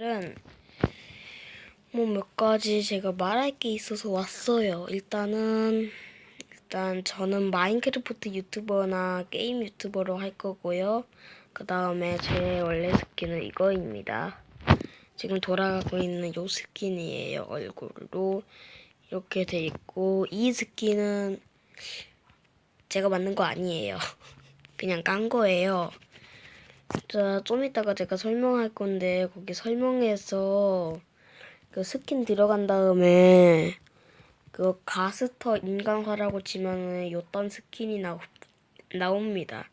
오늘은 뭐몇 가지 제가 말할 게 있어서 왔어요. 일단은 일단 저는 마인크래프트 유튜버나 게임 유튜버로 할 거고요. 그 다음에 제 원래 스킨은 이거입니다. 지금 돌아가고 있는 요 스킨이에요. 얼굴로 이렇게 돼 있고 이 스킨은 제가 만든 거 아니에요. 그냥 깐 거예요. 자, 좀 이따가 제가 설명할 건데, 거기 설명에서 그 스킨 들어간 다음에 그 가스터 인간화라고 치면은 요딴 스킨이 나오, 나옵니다.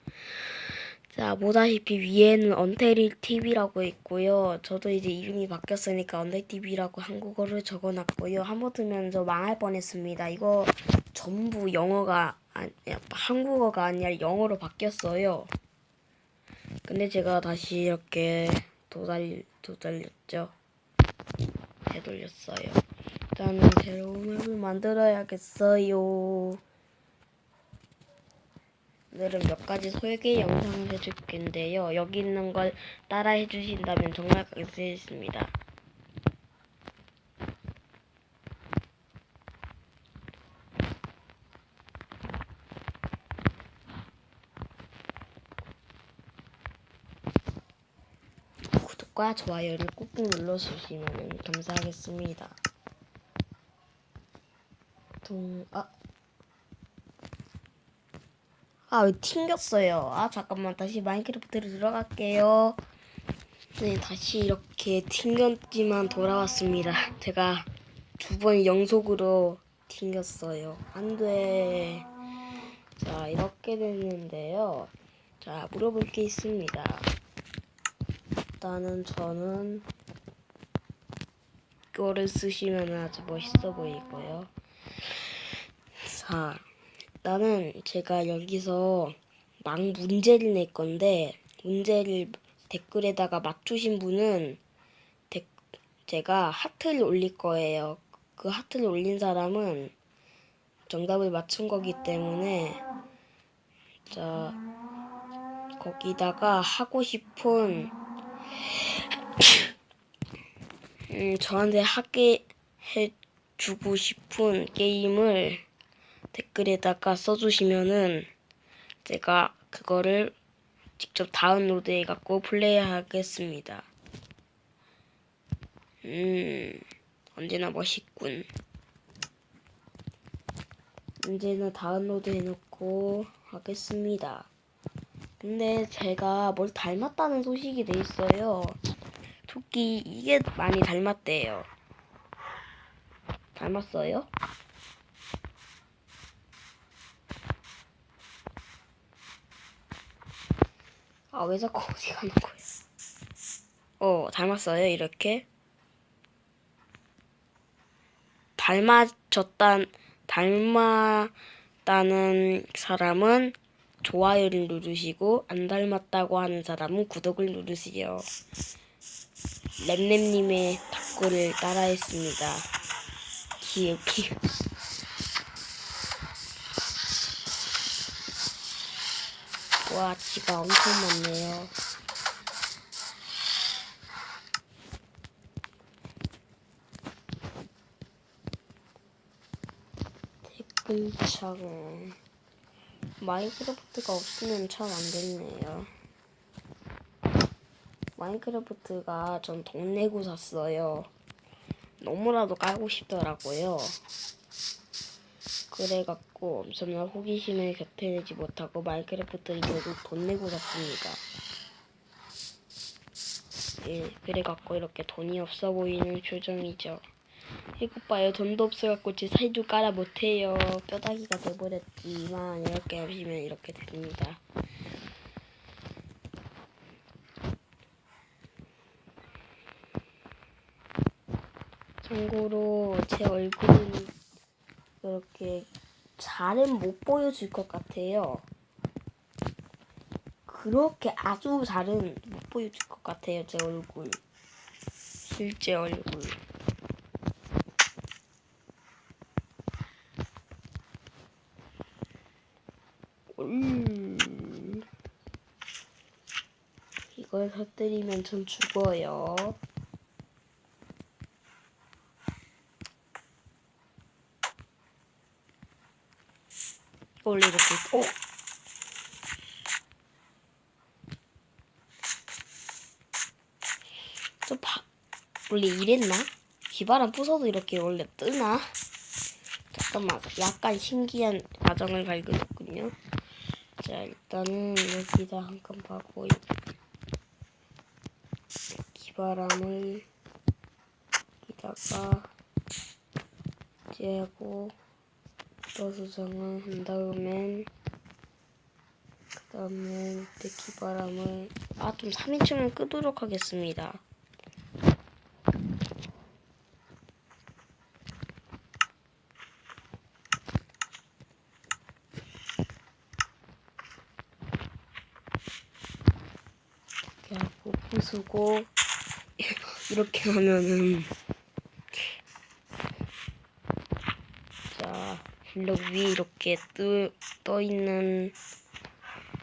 자, 보다시피 위에는 언테릴 TV라고 있고요. 저도 이제 이름이 바뀌었으니까 언테릴 TV라고 한국어를 적어놨고요. 한번 뜨면 저 망할 뻔했습니다. 이거 전부 영어가 아니, 한국어가 아니라 영어로 바뀌었어요. 근데 제가 다시 이렇게 도달 도달렸죠. 되돌렸어요. 일단은 새로운 맵을 만들어야겠어요. 오늘은 몇 가지 설계 영상을 해줄 텐데요. 여기 있는 걸 따라 해주신다면 정말 감사하겠습니다. 구독과 좋아요를 꾹꾹 눌러주시면 감사하겠습니다. 동, 아. 아, 왜 튕겼어요? 아, 잠깐만. 다시 마인크래프트로 들어갈게요. 네, 다시 이렇게 튕겼지만 돌아왔습니다. 제가 두 번 연속으로 튕겼어요. 안 돼. 자, 이렇게 됐는데요. 자, 물어볼 게 있습니다. 일단은 저는 이거를 쓰시면 아주 멋있어 보이고요. 자, 일단은 제가 여기서 막 문제를 낼 건데 문제를 댓글에다가 맞추신 분은 데, 제가 하트를 올릴 거예요. 그 하트를 올린 사람은 정답을 맞춘 거기 때문에 자 거기다가 하고 싶은 음, 저한테 하게 해주고 싶은 게임을 댓글에다가 써주시면은 제가 그거를 직접 다운로드해 갖고 플레이하겠습니다. 음, 언제나 멋있군. 언제나 다운로드 해놓고 하겠습니다. 근데 제가 뭘 닮았다는 소식이 돼 있어요. 토끼 이게 많이 닮았대요. 닮았어요? 아, 왜 자꾸 어디 가는 거야? 어, 닮았어요, 이렇게? 닮아졌단, 닮았다는 사람은 좋아요를 누르시고, 안 닮았다고 하는 사람은 구독을 누르세요. 램램님의 탁구를 따라했습니다. 기우. 와, 지가 엄청 많네요. 댓글 창. 마인크래프트가 없으면 참 안 됐네요. 마인크래프트가 전 돈 내고 샀어요. 너무나도 깔고 싶더라고요. 그래갖고 엄청난 호기심을 곁에내지 못하고 마인크래프트를 결국 돈 내고 샀습니다. 예, 그래갖고 이렇게 돈이 없어 보이는 표정이죠. 봐요. 돈도 없어갖고 제 살도 깔아 못해요. 뼈다귀가 돼버렸지만 이렇게 하시면 이렇게 됩니다. 참고로 제 얼굴은 그렇게 잘은 못 보여줄 것 같아요. 그렇게 아주 잘은 못 보여줄 것 같아요. 제 얼굴. 실제 얼굴. 터뜨리면 전 죽어요. 원래 이렇게 어또 바, 원래 이랬나? 귀바람 부서도 이렇게 원래 뜨나? 잠깐만 약간 신기한 과정을 발견했군요 자 일단은 여기다 한 칸 파고 기바람을 여기다가 째고 또 수정을 한 다음엔 그 다음에 밑에 기바람을 아 좀 3인칭을 끄도록 하겠습니다. 이렇게 하고 부수고 이렇게 하면은 자 블럭 위에 이렇게 뜨, 떠 있는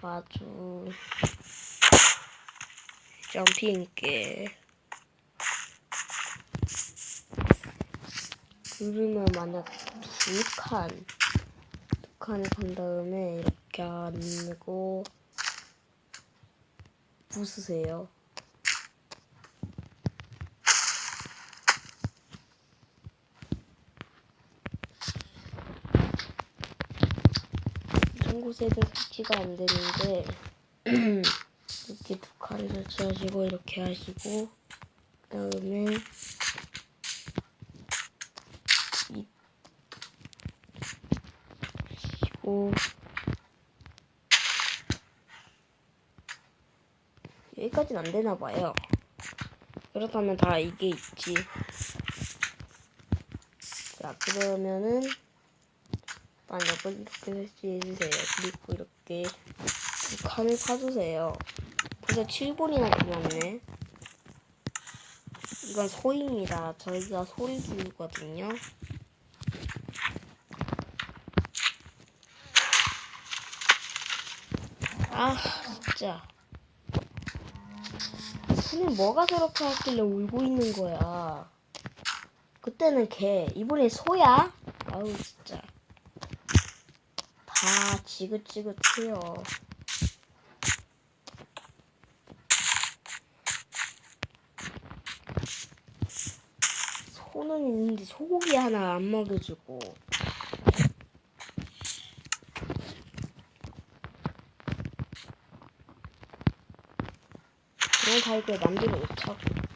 아주 점핑게 그러면 만약 두 칸, 두 칸을 간 다음에 이렇게 안고 부수세요. 곳에는 설치가 안 되는데 이렇게 두 칸을 설치하시고 이렇게 하시고 그 다음에 이 하시고 여기까지는 안 되나 봐요. 그렇다면 다 이게 있지. 자, 그러면은 이걸 이렇게 설치해 주세요. 그리고 이렇게 두 칸을 파주세요. 벌써 7분이나 지났네. 이건 소입니다. 저희가 소를 키우거든요. 아, 진짜. 소는 뭐가 저렇게 하길래 울고 있는 거야. 그때는 개, 이번엔 소야? 아우, 진짜. 다 지긋지긋해요. 소는 있는데 소고기 하나 안 먹여주고. 그런 가이드에 만들어 놓자고.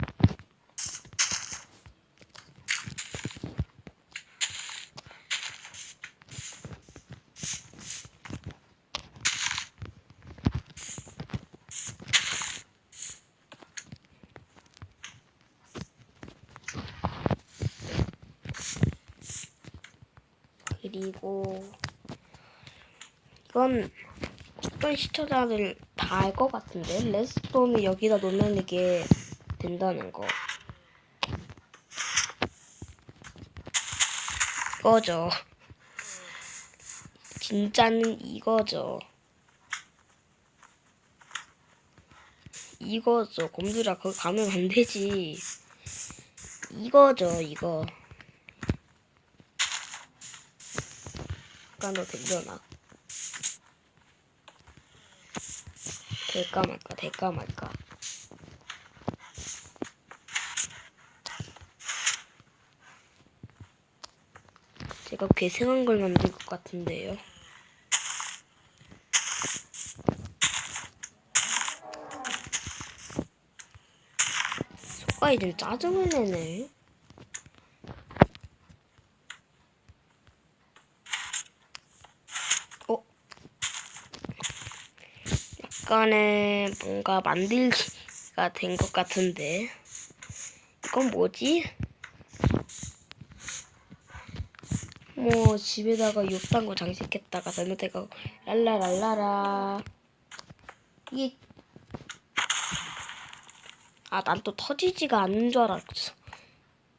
그리고 이건 어떤 시청자들 다 알 것 같은데? 레스톤을 여기다 놓으면 이게 된다는 거. 이거죠. 진짜는 이거죠. 이거죠. 곰들아 거기 가면 안 되지. 이거죠 이거 아까 너 들려나 될까 말까 될까 말까. 제가 괴생한 걸 만들 것 같은데요. 소가 이좀 짜증을 내네 약간의 뭔가 만들기가 된 것 같은데. 이건 뭐지? 뭐 집에다가 욕탕고 장식했다가 잘못해가 랄라랄라라. 이게 아 난 또 터지지가 않는 줄 알았어.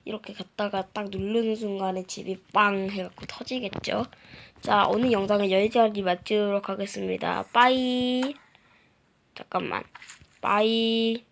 이렇게 갔다가 딱 누르는 순간에 집이 빵 해갖고 터지겠죠? 자 오늘 영상은 여기까지 마치도록 하겠습니다. 빠이 잠깐만. 빠이